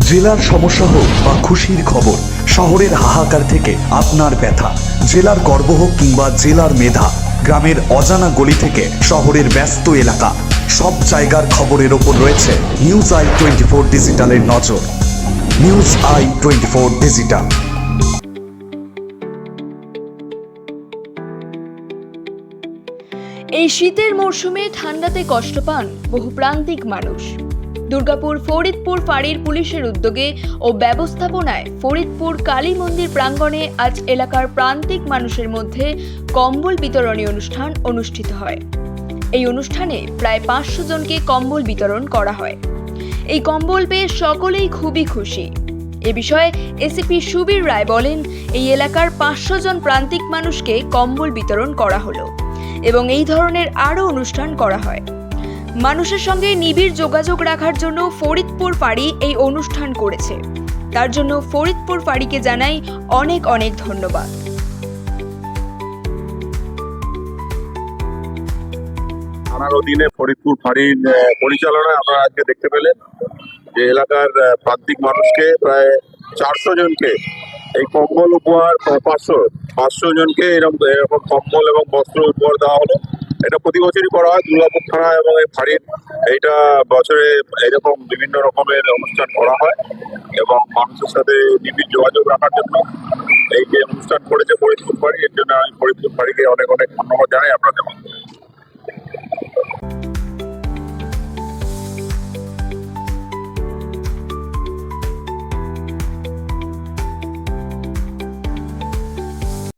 জেলার সমস্যা হোক বা খুশির খবর, শহরের হাহাকার থেকে আপনার ব্যথা। জেলার গর্ব হোক কিংবা জেলার মেধা, গ্রামের অজানা গলি থেকে শহরের ব্যস্ত এলাকা, সব জায়গার খবরের ওপর রয়েছে নিউজ আই টোয়েন্টি ফোর ডিজিটালের নজর। News I twenty four digital এই শীতের মরশুমে ঠান্ডাতে কষ্ট পান বহু প্রান্তিক মানুষ। দুর্গাপুর ফরিদপুর ফাঁড়ির পুলিশের উদ্যোগে ও ব্যবস্থাপনায় ফরিদপুর কালী মন্দির প্রাঙ্গণে আজ এলাকার প্রান্তিক মানুষের মধ্যে কম্বল বিতরণী অনুষ্ঠান অনুষ্ঠিত হয়। এই অনুষ্ঠানে প্রায় পাঁচশো জনকে কম্বল বিতরণ করা হয়। এই কম্বল পেয়ে সকলেই খুবই খুশি। এ বিষয়ে এসিপি সুবীর রায় বলেন, এই এলাকার পাঁচশো জন প্রান্তিক মানুষকে কম্বল বিতরণ করা হলো এবং এই ধরনের আরও অনুষ্ঠান করা হয়। মানুষের সঙ্গে নিবিড় যোগাযোগ রাখার জন্য ফরিদপুর ফাঁড়ি এই অনুষ্ঠান করেছে। তার জন্য ফরিদপুর ফাঁড়িকে জানাই অনেক অনেক ধন্যবাদ। থানার অধীনে ফরিদপুর ফাঁড়ির পরিচালনায় আপনারা আজকে দেখতে পেলেন যে এলাকার প্রান্তিক মানুষকে প্রায় চারশো জনকে এই কম্বল উপহার, পাঁচশো পাঁচশো জনকে এরকম এরকম কম্বল এবং বস্ত্র উপহার দেওয়া হলো। এটা প্রতি বছরই করা হয়, দুর্গাপুর থানা এবং এই ফাঁড়ির এইটা বছরে এরকম বিভিন্ন রকমের অনুষ্ঠান করা হয় এবং মানুষের সাথে নিবিড় যোগাযোগ রাখার জন্য এই যে অনুষ্ঠান করেছে ফরিদপুর ফাঁড়ি, এর জন্য আমি ফরিদপুর ফাঁড়িকে অনেক অনেক ধন্যবাদ জানাই আপনাদের।